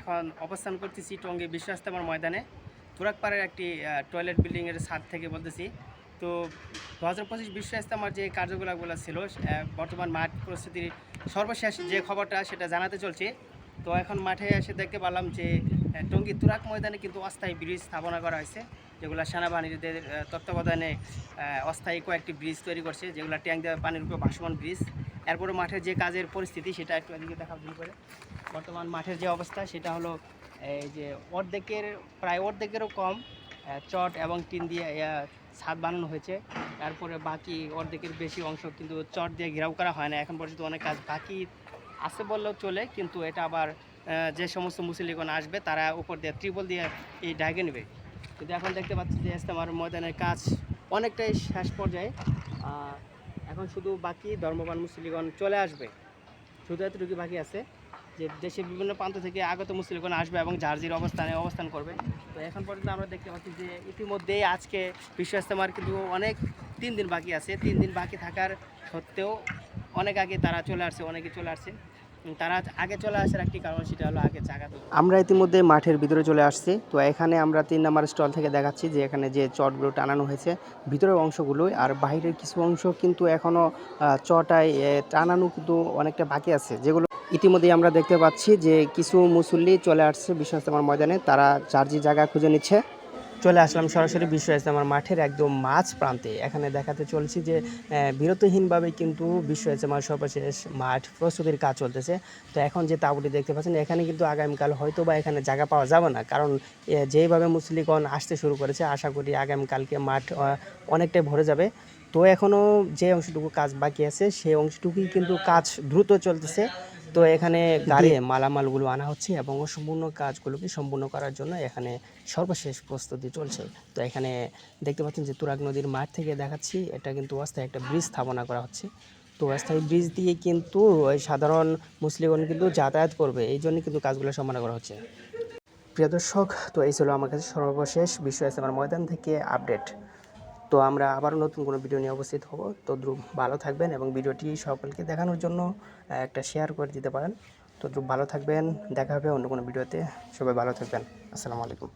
এখন অবস্থান করতেছি টঙ্গী বিশ্ব ইস্তেমার ময়দানে। তুরাকপাড়ের একটি টয়লেট বিল্ডিংয়ের ছাদ থেকে বলতেছি। তো দু হাজার পঁচিশ বিশ্ব ইস্তেমার যে কার্যকলাপগুলো ছিল বর্তমান মাঠ প্রস্তুতির সর্বশেষ যে খবরটা সেটা জানাতে চলছে। তো এখন মাঠে এসে দেখতে পারলাম যে টঙ্গী তুরাক ময়দানে কিন্তু অস্থায়ী ব্রিজ স্থাপনা করা হয়েছে, যেগুলো সেনাবাহিনীদের তত্ত্বাবধানে অস্থায়ী কয়েকটি ব্রিজ তৈরি করছে, যেগুলো ট্যাঙ্ক দেওয়া, পানির উপর ভাসমান ব্রিজ। এরপরে মাঠের যে কাজের পরিস্থিতি সেটা একটু এদিকে দেখা ভুল করে। বর্তমান মাঠের যে অবস্থা সেটা হলো, এই যে অর্ধেকের, প্রায় অর্ধেকেরও কম চট এবং টিন দিয়ে ছাদ বানানো হয়েছে। তারপরে বাকি অর্ধেকের বেশি অংশ কিন্তু চট দিয়ে ঘেরাও করা হয় না। এখন পর্যন্ত অনেক কাজ বাকি আছে বললেও চলে, কিন্তু এটা আবার যে সমস্ত মুসলিগণ আসবে তারা উপর দিয়ে ত্রিপল দিয়ে এই ডাইগে নেবে। কিন্তু এখন দেখতে পাচ্ছি যে ইস্তেমার ময়দানের কাজ অনেকটাই শেষ পর্যায়ে। এখন শুধু বাকি ধর্মবান মুসলিগণ চলে আসবে। শুধু এতটুকু বাকি আছে যে দেশের বিভিন্ন প্রান্ত থেকে আগত মুসলিগণ আসবে এবং জার্জির অবস্থানে অবস্থান করবে। তো এখন পর্যন্ত আমরা দেখতে পাচ্ছি যে ইতিমধ্যেই আজকে বিশ্ব ইস্তেমার কিন্তু অনেক তিন দিন বাকি আছে। তিন দিন বাকি থাকার সত্ত্বেও অনেক আগে তারা চলে আসছে, অনেকে চলে আসছে। তারা আগে চলে আসার একটি কারণ সেটা হলো আগে জায়গা আমরা ইতিমধ্যে মাঠের ভিতরে চলে আসছি। তো এখানে আমরা তিন নাম্বার স্টল থেকে দেখাচ্ছি যে এখানে যে চটগুলো টানানো হয়েছে, ভিতরের অংশগুলো আর বাইরের কিছু অংশ কিন্তু এখনও চটায় টানানো কিন্তু অনেকটা বাকি আছে। যেগুলো ইতিমধ্যেই আমরা দেখতে পাচ্ছি যে কিছু মুসল্লি চলে আসছে বিশ্ব ইস্তেমার ময়দানে। তারা চার্জি জায়গা খুঁজে নিচ্ছে। চলে আসলাম সরাসরি বিশ্ব ইস্তেমার মাঠের একদম মাঝ প্রান্তে। এখানে দেখাতে চলছি যে বিরতিহীনভাবে কিন্তু বিশ্ব ইস্তেমার সর্বশেষ মাঠ প্রস্তুতির কাজ চলতেছে। তো এখন যে তাঁবুটি দেখতে পাচ্ছেন, এখানে কিন্তু আগামীকাল হয়তো বা এখানে জায়গা পাওয়া যাবে না। কারণ যেইভাবে মুসলিগণ আসতে শুরু করেছে, আশা করি আগামীকালকে মাঠ অনেকটাই ভরে যাবে। তো এখনও যে অংশটুকু কাজ বাকি আছে, সেই অংশটুকুই কিন্তু কাজ দ্রুত চলতেছে। তো এখানে গাড়ি মালামালগুলো আনা হচ্ছে এবং সম্পূর্ণ কাজগুলোকে সম্পূর্ণ করার জন্য এখানে সর্বশেষ প্রস্তুতি চলছে। তো এখানে দেখতে পাচ্ছেন যে তুরাগ নদীর মাঠ থেকে দেখাচ্ছি। এটা কিন্তু অস্থায়ী একটা ব্রিজ স্থাপনা করা হচ্ছে। তো অস্থায়ী ব্রিজ দিয়ে কিন্তু ওই সাধারণ মুসলিমগণ কিন্তু যাতায়াত করবে। এই জন্য কিন্তু কাজগুলো সম্পন্ন করা হচ্ছে। প্রিয় দর্শক তো এই ছিল আমার কাছে সর্বশেষ বিশ্ব ইস্তেমার ময়দান থেকে আপডেট। তো আমরা আবারও নতুন কোনো ভিডিও নিয়ে উপস্থিত হব। তো দ্রুব ভালো থাকবেন এবং ভিডিওটি সকলকে দেখানোর জন্য একটা শেয়ার করে দিতে পারেন। তো দ্রুব ভালো থাকবেন, দেখা হবে অন্য কোনো ভিডিওতে সবাই ভালো থাকবেন। আসসালামু আলাইকুম।